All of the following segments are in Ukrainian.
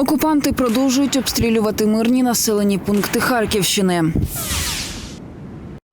Окупанти продовжують обстрілювати мирні населені пункти Харківщини.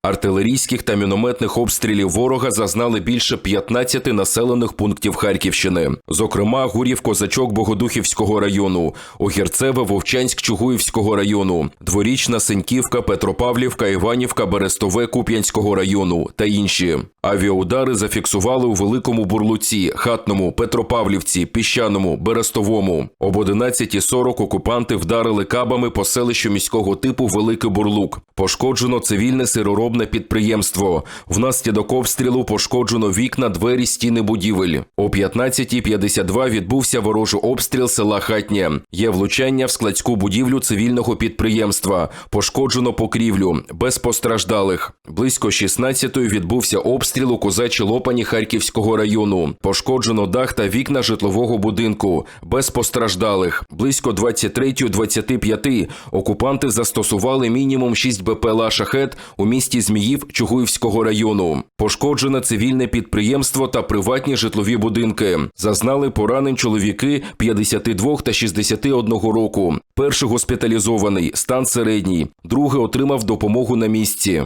Артилерійських та мінометних обстрілів ворога зазнали більше 15 населених пунктів Харківщини, зокрема Гурів Козачок Богодухівського району, Огірцеве Вовчанськ Чугуївського району, Дворічна Сеньківка, Петропавлівка, Іванівка, Берестове Куп'янського району та інші. Авіаудари зафіксували у Великому Бурлуці, Хатному, Петропавлівці, Піщаному, Берестовому. Об 11.40 окупанти вдарили кабами по селищу міського типу Великий Бурлук. Пошкоджено цивільне сироробне підприємство. Внаслідок обстрілу пошкоджено вікна, двері, стіни будівель. О 15.52 відбувся ворожий обстріл села Хатнє. Є влучання в складську будівлю цивільного підприємства. Пошкоджено покрівлю. Без постраждалих. Близько 16-ї відбувся обстріл у Козачі Лопані Харківського району. Пошкоджено дах та вікна житлового будинку. Без постраждалих. Близько 23.25 окупанти застосували мінімум 6 БПЛА «Шахет» у місті Зміїв Чугуївського району. Пошкоджене цивільне підприємство та приватні житлові будинки. Зазнали поранень чоловіки 52 та 61 року. Перший госпіталізований, стан середній. Другий отримав допомогу на місці.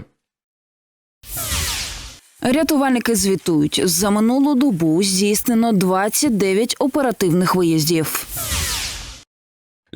Рятувальники звітують, за минулу добу здійснено 29 оперативних виїздів.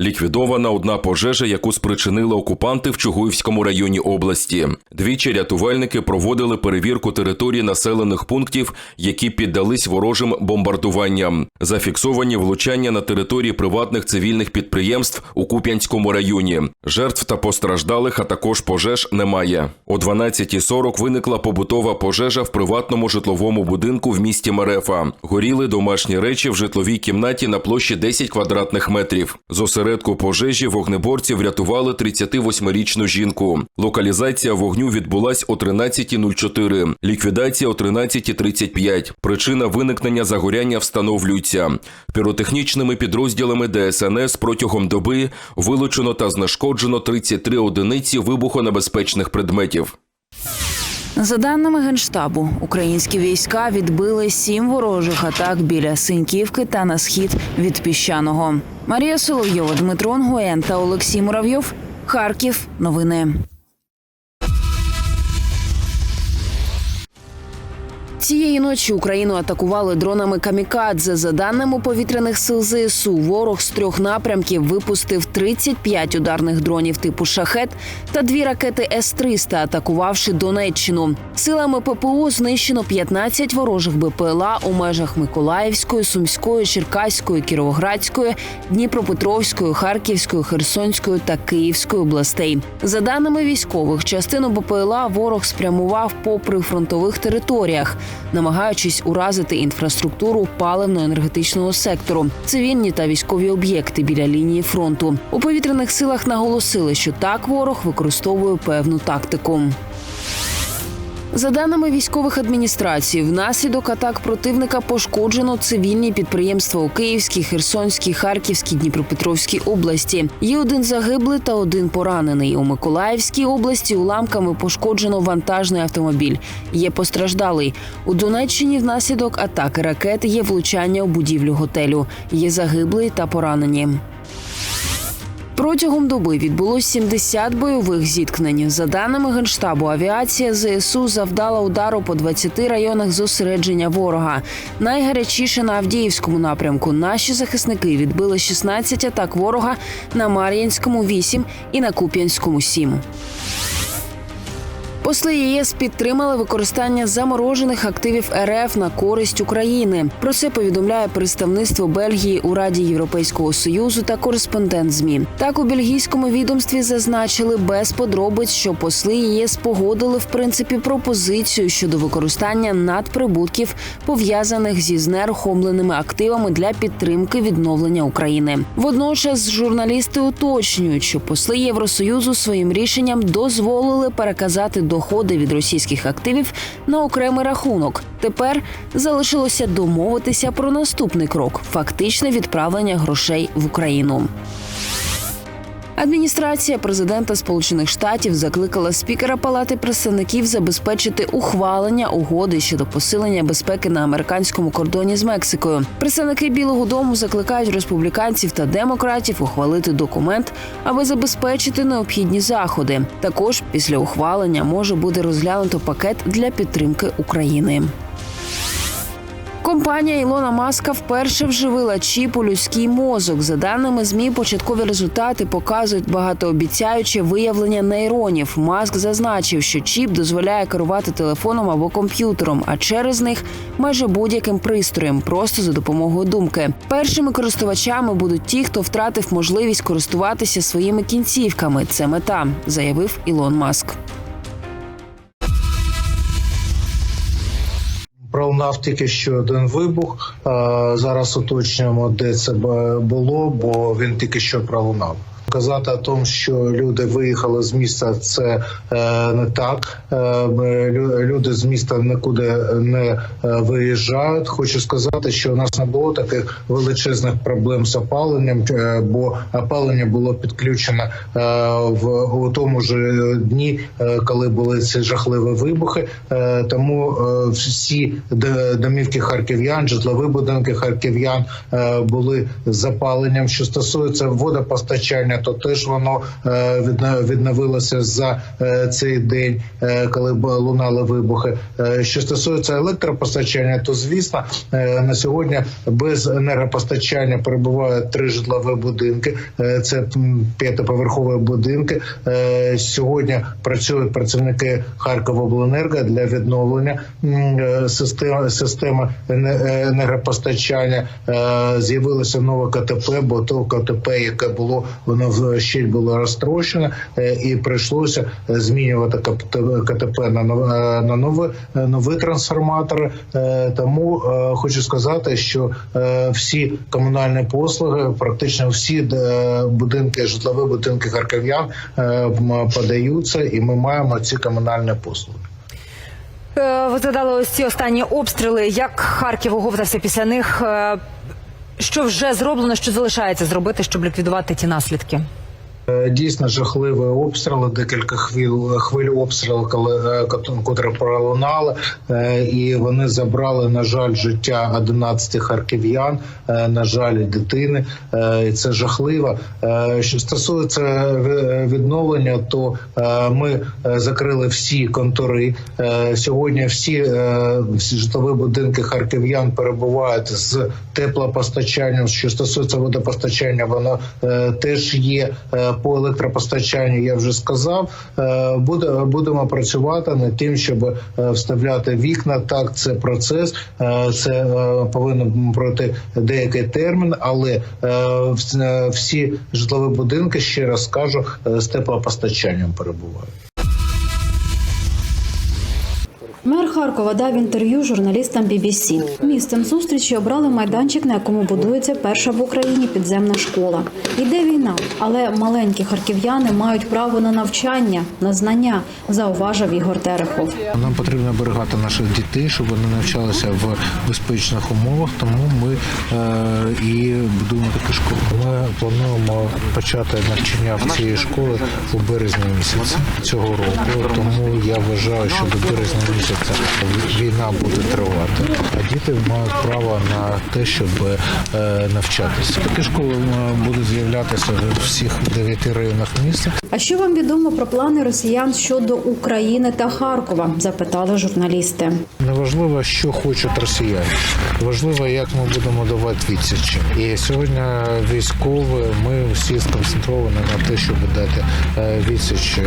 Ліквідована одна пожежа, яку спричинили окупанти в Чугуївському районі області. Двічі рятувальники проводили перевірку території населених пунктів, які піддались ворожим бомбардуванням. Зафіксовані влучання на території приватних цивільних підприємств у Куп'янському районі. Жертв та постраждалих, а також пожеж немає. О 12.40 виникла побутова пожежа в приватному житловому будинку в місті Мерефа. Горіли домашні речі в житловій кімнаті на площі 10 квадратних метрів. З осередку пожежі вогнеборці врятували 38-річну жінку. Локалізація вогню відбулась о 13.04, ліквідація о 13.35. Причина виникнення загоряння встановлюється. Піротехнічними підрозділами ДСНС протягом доби вилучено та знешкоджено 33 одиниці вибухонебезпечних предметів. За даними генштабу, українські війська відбили сім ворожих атак біля Синьківки та на схід від піщаного. Марія Соловйова, Дмитро Нгуєн та Олексій Муравйов. Харків. Новини. Цієї ночі Україну атакували дронами камікадзе. За даними повітряних сил ЗСУ, ворог з трьох напрямків випустив 35 ударних дронів типу шахет та дві ракети С-300, атакувавши Донеччину. Силами ППО знищено 15 ворожих БПЛА у межах Миколаївської, Сумської, Черкаської, Кіровоградської, Дніпропетровської, Харківської, Херсонської та Київської областей. За даними військових, частину БПЛА ворог спрямував по прифронтових територіях намагаючись уразити інфраструктуру паливно-енергетичного сектору, цивільні та військові об'єкти біля лінії фронту. У повітряних силах наголосили, що так ворог використовує певну тактику. За даними військових адміністрацій, внаслідок атак противника пошкоджено цивільні підприємства у Київській, Херсонській, Харківській, Дніпропетровській області. Є один загиблий та один поранений. У Миколаївській області уламками пошкоджено вантажний автомобіль. Є постраждалий. У Донеччині внаслідок атаки ракет є влучання у будівлю готелю. Є загиблий та поранені. Протягом доби відбулось 70 бойових зіткнень. За даними генштабу, авіація ЗСУ завдала удару по 20 районах зосередження ворога. Найгарячіше на Авдіївському напрямку. Наші захисники відбили 16 атак ворога на Мар'їнському 8 і на Куп'янському 7. Посли ЄС підтримали використання заморожених активів РФ на користь України. Про це повідомляє представництво Бельгії у Раді Європейського союзу та кореспондент ЗМІ. Так у бельгійському відомстві зазначили без подробиць, що посли ЄС погодили в принципі пропозицію щодо використання надприбутків пов'язаних зі знерухомленими активами для підтримки відновлення України. Водночас журналісти уточнюють, що посли Євросоюзу своїм рішенням дозволили переказати доходи від російських активів на окремий рахунок. Тепер залишилося домовитися про наступний крок фактичне відправлення грошей в Україну. Адміністрація президента Сполучених Штатів закликала спікера Палати представників забезпечити ухвалення угоди щодо посилення безпеки на американському кордоні з Мексикою. Представники Білого Дому закликають республіканців та демократів ухвалити документ, аби забезпечити необхідні заходи. Також після ухвалення може бути розглянуто пакет для підтримки України. Компанія Ілона Маска вперше вживила чіп у людський мозок. За даними змі, початкові результати показують багатообіцяюче виявлення нейронів. Маск зазначив, що чіп дозволяє керувати телефоном або комп'ютером, а через них майже будь-яким пристроєм, просто за допомогою думки. Першими користувачами будуть ті, хто втратив можливість користуватися своїми кінцівками. Це мета, заявив Ілон Маск. Пролунав тільки що один вибух. Зараз уточнюємо, де це було, бо він тільки що пролунав. Казати о тому, що люди виїхали з міста, це е, не так. Е, люди з міста нікуди не е, виїжджають. Хочу сказати, що у нас не було таких величезних проблем з опаленням, бо опалення було підключено в у тому ж дні, коли були ці жахливі вибухи. Тому всі домівки харків'ян, житлові будинки харків'ян були з запаленням. Що стосується водопостачання, то теж воно е, відновилося за е, цей день, е, коли лунали вибухи. Що стосується електропостачання, то звісно на сьогодні без енергопостачання перебувають три житлові будинки. Це п'ятиповерхові будинки. Сьогодні працюють працівники Харковобленерго для відновлення системи системи енергопостачання. З'явилося нове КТП, бо то КТП, яке було, воно в щель було розтрощено, е, і прийшлося е, змінювати КТП на е, на нові, нові трансформатори. Тому хочу сказати, що всі комунальні послуги, практично всі будинки, житлові будинки харків'ян подаються, і ми маємо ці комунальні послуги. Ви згадали ось ці останні обстріли. Як Харків оговтався після них? Що вже зроблено, що залишається зробити, щоб ліквідувати ті наслідки? Е, Дійсно жахливі обстріли, декілька хвиль хвиль обстрілів, коли е, котрі пролунали, е, і вони забрали, на жаль, життя 11 харків'ян, на жаль, дитини. І це жахливо. Що стосується відновлення, то ми закрили всі контори. Сьогодні всі, житлові будинки харків'ян перебувають з теплопостачанням. Що стосується водопостачання, воно теж є по електропостачанню. Я вже сказав. Е, будемо працювати над тим, щоб е, вставляти вікна. Так, це процес, е, це повинно пройти деякий термін, але вс- всі житлові будинки ще раз кажу е, з теплопостачанням перебувають. Харкова дав інтерв'ю журналістам BBC. Місцем зустрічі обрали майданчик, на якому будується перша в Україні підземна школа. Іде війна, але маленькі харків'яни мають право на навчання, на знання, зауважив Ігор Терехов. Нам потрібно берегати наших дітей, щоб вони навчалися в безпечних умовах. Тому ми е, і будуємо таку школу. Ми плануємо почати навчання в цій школі у березні місяці цього року. Тому я вважаю, що до березня місяця війна буде тривати, а діти мають право на те, щоб е, навчатися. Такі школи е, будуть з'являтися в всіх дев'яти районах міста. А що вам відомо про плани росіян щодо України та Харкова? запитали журналісти. Неважливо, що хочуть росіяни. Важливо, як ми будемо давати відсічі. І сьогодні військові, ми всі сконцентровані на те, щоб дати е, відсіч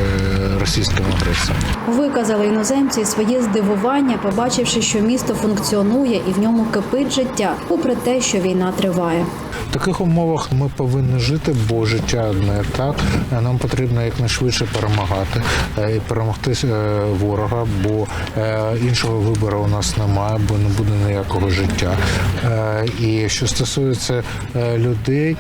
російським агресіям. Виказали іноземці своє здивування, побачивши, що місто функціонує і в ньому кипить життя, попри те, що війна триває. В таких умовах ми повинні жити, бо життя не так. Нам потрібно якнайшвидше перемагати е, і перемогти е, ворога, бо е, іншого вибору у нас немає, бо не буде ніякого життя. І що стосується людей,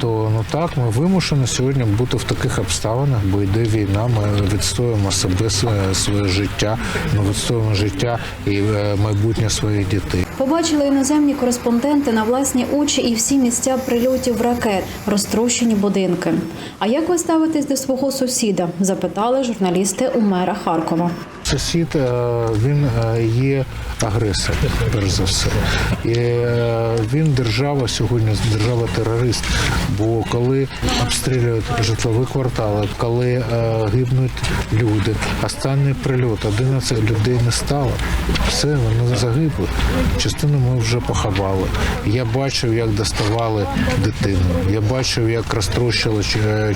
то ну так ми вимушені сьогодні бути в таких обставинах, бо йде війна. Ми відстоюємо себе, своє, своє життя, ми життя і е, майбутнє своїх дітей. Побачили іноземні кореспонденти на власні очі і всі місця прильотів ракет, розтрощені будинки. А як ви ставитесь до свого сусіда? запитали журналісти у мера Харкова. Сусід е, він е, є агресор, перш за все. І е, він держава сьогодні держава терорист. Бо коли обстрілюють житлові квартали, коли гибнуть люди, останній прильот, 11 людей не стало. Все, вони загибли. Частину ми вже поховали. Я бачив, як доставали дитину. Я бачив, як розтрощили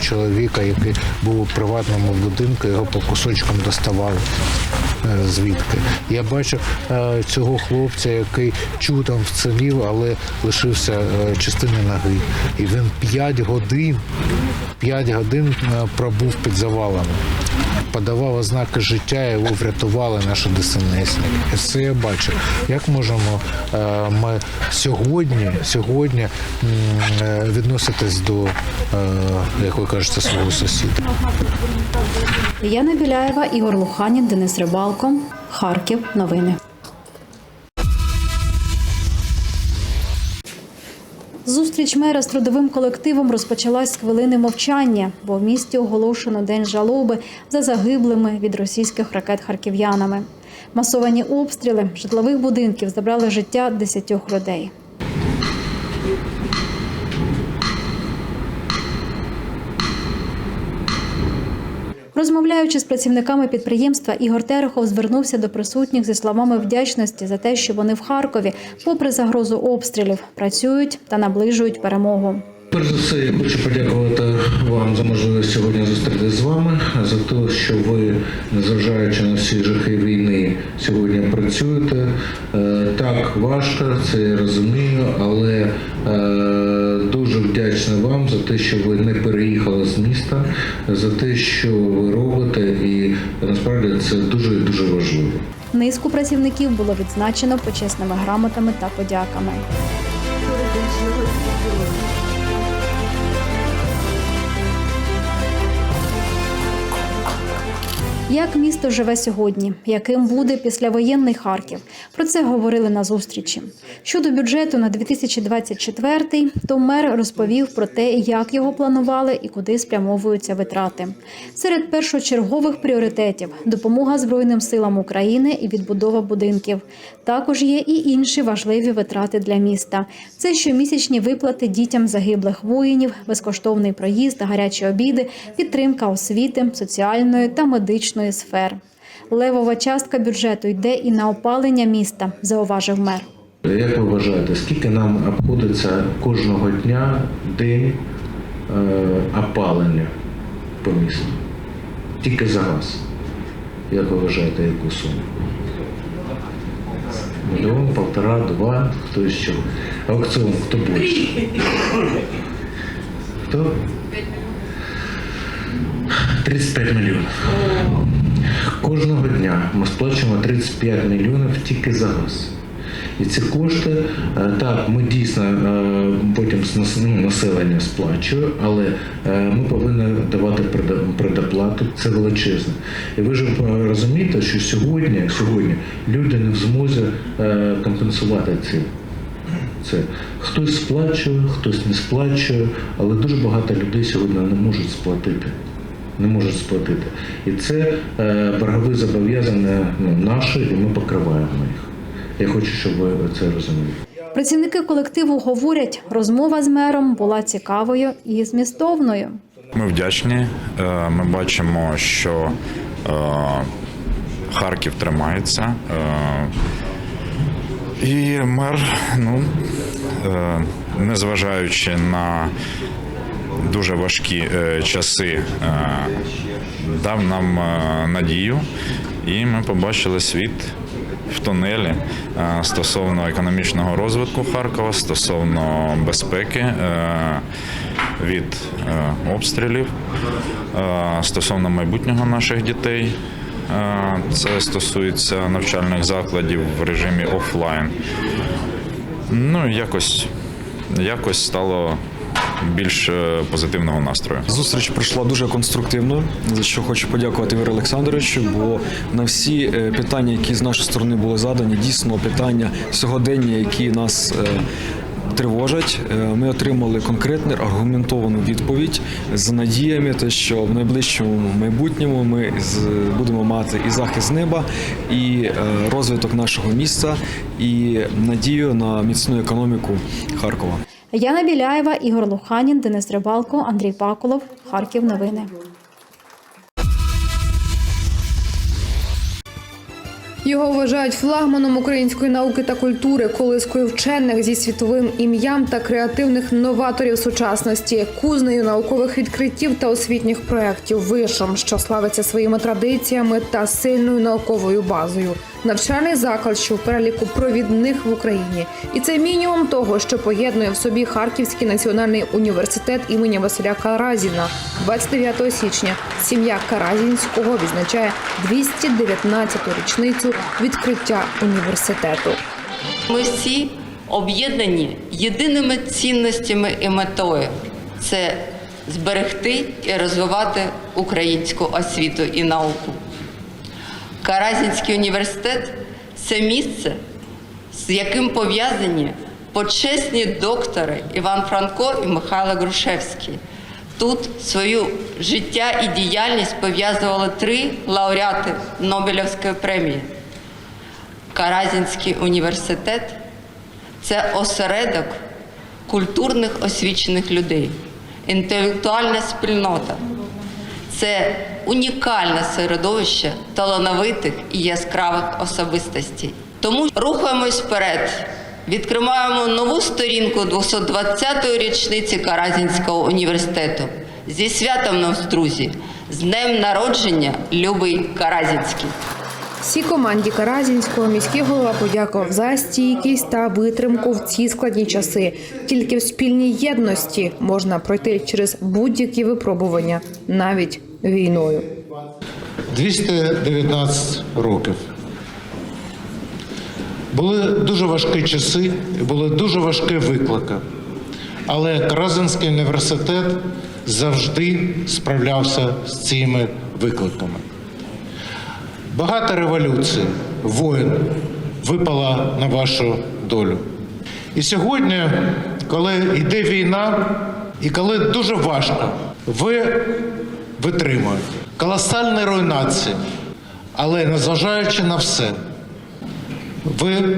чоловіка, який був у приватному будинку, його по кусочкам доставали звідки. Я бачив е, цього хлопця, який чудом вцілів, але лишився е, частини ноги. І він 5 годин, 5 годин е, пробув під завалами. Подавав ознаки життя, його врятували наші ДСНСники. Це я бачив. Як можемо е, ми сьогодні, сьогодні е, відноситись до, е, як ви кажете, свого сусіда? Яна Біляєва, Ігор Луханін, Денис Рибалко, Харків. Новини. Зустріч мера з трудовим колективом розпочалась з хвилини мовчання, бо в місті оголошено день жалоби за загиблими від російських ракет харків'янами. Масовані обстріли житлових будинків забрали життя десятьох людей. Розмовляючи з працівниками підприємства, Ігор Терехов звернувся до присутніх зі словами вдячності за те, що вони в Харкові, попри загрозу обстрілів, працюють та наближують перемогу. Перш за все, я хочу подякувати вам за можливість сьогодні зустрітися з вами, за те, що ви, незважаючи на всі жахи війни, сьогодні працюєте. Е, Так, важко, це я розумію, але е, дуже вдячний вам за те, що ви не переїхали з міста, за те, що ви робите, і насправді це дуже дуже важливо. Низку працівників було відзначено почесними грамотами та подяками. Як місто живе сьогодні? Яким буде післявоєнний Харків? Про це говорили на зустрічі. Щодо бюджету на 2024, то мер розповів про те, як його планували і куди спрямовуються витрати. Серед першочергових пріоритетів допомога Збройним силам України і відбудова будинків. Також є і інші важливі витрати для міста. Це щомісячні виплати дітям загиблих воїнів, безкоштовний проїзд, гарячі обіди, підтримка освіти, соціальної та медичної сфер. Левова частка бюджету йде і на опалення міста, зауважив мер. Як ви вважаєте, скільки нам обходиться кожного дня день е, опалення по місту? Тільки за газ. Як ви вважаєте, яку суму? Мільйон, полтора, два, хто ще? Аукціон, хто більше? Хто? 35 мільйонів. Кожного дня ми сплачуємо 35 мільйонів тільки за газ. І ці кошти, е, так, ми дійсно е, потім ну, населення сплачує, але е, ми повинні давати предоплату, це величезне. І ви ж розумієте, що сьогодні, сьогодні люди не в змозі компенсувати ці. Це хтось сплачує, хтось не сплачує, але дуже багато людей сьогодні не можуть сплатити. Не можуть сплатити. І це е, боргові зобов'язання ну, наші, і ми покриваємо їх. Я хочу, щоб ви це розуміли. Працівники колективу говорять, розмова з мером була цікавою і змістовною. Ми вдячні. Е, Ми бачимо, що е, Харків тримається. І мер, ну, незважаючи на дуже важкі е, часи, е, дав нам е, надію, і ми побачили світ в тунелі стосовно економічного розвитку Харкова, стосовно безпеки від обстрілів, стосовно майбутнього наших дітей. Це стосується навчальних закладів в режимі офлайн. Ну, якось, якось стало більш е, позитивного настрою. Зустріч пройшла дуже конструктивно, за що хочу подякувати Ігорю Олександровичу. Бо на всі е, питання, які з нашої сторони були задані, дійсно питання сьогодення, які нас е, тривожать, ми отримали конкретну аргументовану відповідь з надіями, те, що в найближчому майбутньому ми будемо мати і захист неба, і розвиток нашого міста, і надію на міцну економіку Харкова. Яна Біляєва, Ігор Луханін, Денис Рибалко, Андрій Паколов. Харків. Новини. Його вважають флагманом української науки та культури, колискою вчених зі світовим ім'ям та креативних новаторів сучасності, кузнею наукових відкриттів та освітніх проєктів, вишом, що славиться своїми традиціями та сильною науковою базою. Навчальний заклад, що в переліку провідних в Україні, і це мінімум того, що поєднує в собі Харківський національний університет імені Василя Каразіна. 29 січня сім'я Каразінського відзначає 219-ту річницю відкриття університету. Ми всі об'єднані єдиними цінностями і метою це зберегти і розвивати українську освіту і науку. Каразінський університет це місце, з яким пов'язані почесні доктори Іван Франко і Михайло Грушевський. Тут свою життя і діяльність пов'язували три лауреати Нобелівської премії. Каразінський університет це осередок культурних освічених людей, інтелектуальна спільнота. Це унікальне середовище талановитих і яскравих особистостей. Тому рухаємось вперед, відкриваємо нову сторінку 220-ї річниці Каразінського університету. Зі святом нас, друзі, з днем народження, любий Каразінський. Всій команді Каразінського міський голова подякував за стійкість та витримку в ці складні часи. Тільки в спільній єдності можна пройти через будь-які випробування, навіть війною. 219 років. Були дуже важкі часи, були дуже важкі виклики. Але Каразинський університет завжди справлявся з цими викликами. Багато революцій, воїн випала на вашу долю. І сьогодні, коли йде війна, і коли дуже важко, ви витримуєте колосальні руйнації, але незважаючи на все, ви,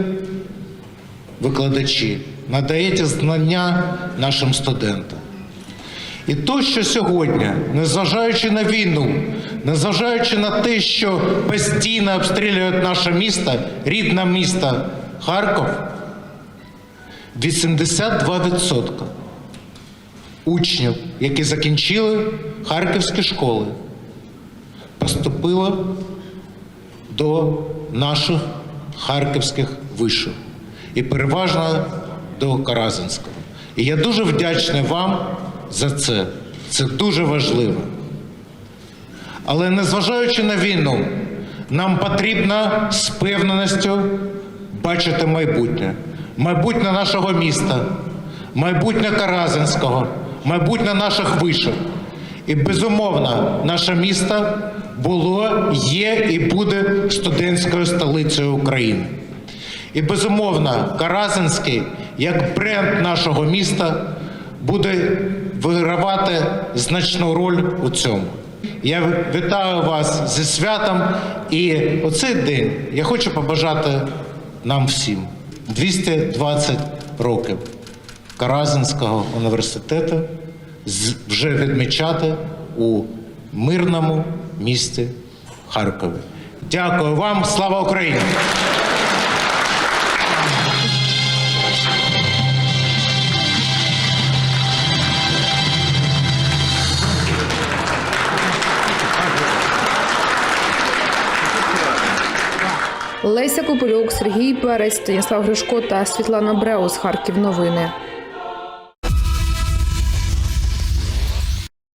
викладачі, надаєте знання нашим студентам. І то, що сьогодні, незважаючи на війну, незважаючи на те, що постійно обстрілюють наше місто, рідне місто Харків, 82% учнів, які закінчили харківські школи, поступило до наших харківських вишів і переважно до Каразинського. І я дуже вдячний вам за це. Це дуже важливо. Але незважаючи на війну, нам потрібно з певненістю бачити майбутнє. Майбутнє нашого міста, майбутнє Каразинського, майбутнє наших вишів. І безумовно, наше місто було, є і буде студентською столицею України. І безумовно, Каразинський, як бренд нашого міста, буде вигравати значну роль у цьому. Я вітаю вас зі святом. І оцей день я хочу побажати нам всім 220 років Каразинського університету вже відмічати у мирному місті Харкові. Дякую вам, слава Україні! Леся Копилюк, Сергій Перець, Станіслав Гришко та Світлана Бреус. Харків. Новини.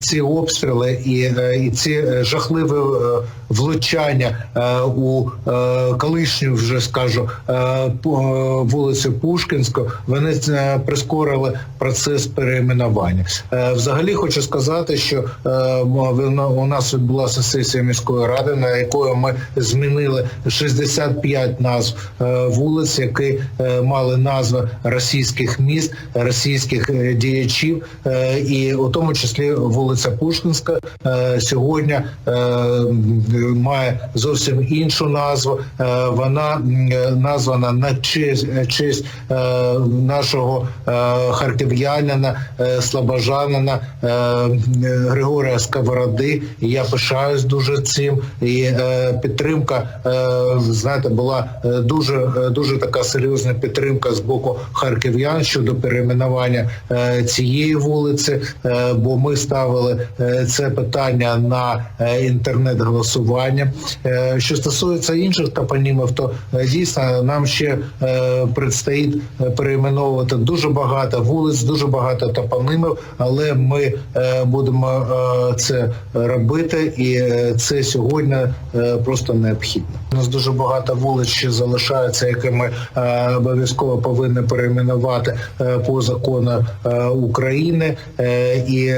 Ці обстріли і, е, і ці е, жахливі е, влучання у колишню, вже скажу, вулицю Пушкінську, вони прискорили процес перейменування. Взагалі хочу сказати, що у нас відбулася сесія міської ради, на якої ми змінили 65 назв вулиць, які мали назви російських міст, російських діячів, і у тому числі вулиця Пушкінська е, сьогодні е, має зовсім іншу назву. Е, Вона названа на честь, честь нашого харків'янина, слобожанина е, Григорія Сковороди. Я пишаюсь дуже цим. І підтримка, знаєте, була дуже дуже така серйозна підтримка з боку харків'ян щодо перейменування цієї вулиці, бо ми ставили е, це питання на е, інтернет-голосування. Е, Що стосується інших топонімів, то дійсно нам ще предстоїть перейменовувати дуже багато вулиць, дуже багато топонимів, але ми будемо це робити, і це сьогодні просто необхідно. У нас дуже багато вулиць ще залишається, які ми обов'язково повинні перейменувати по закону України. І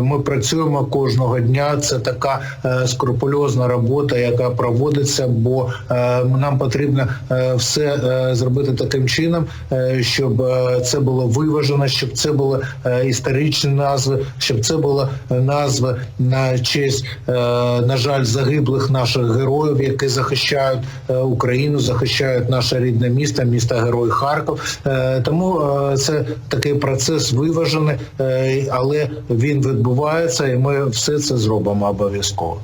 ми працюємо кожного дня. Це така е, скрупульозна робота, яка проводиться, бо е, нам потрібно е, все зробити таким чином, щоб це було виважено, щоб це були історичні назви, щоб це були е, назви на честь, на жаль, загиблих наших героїв, які захищають Україну, захищають наше рідне місто, місто Герой Харків. Тому це такий процес виважений, але він відбувається, і ми все це зробимо обов'язково.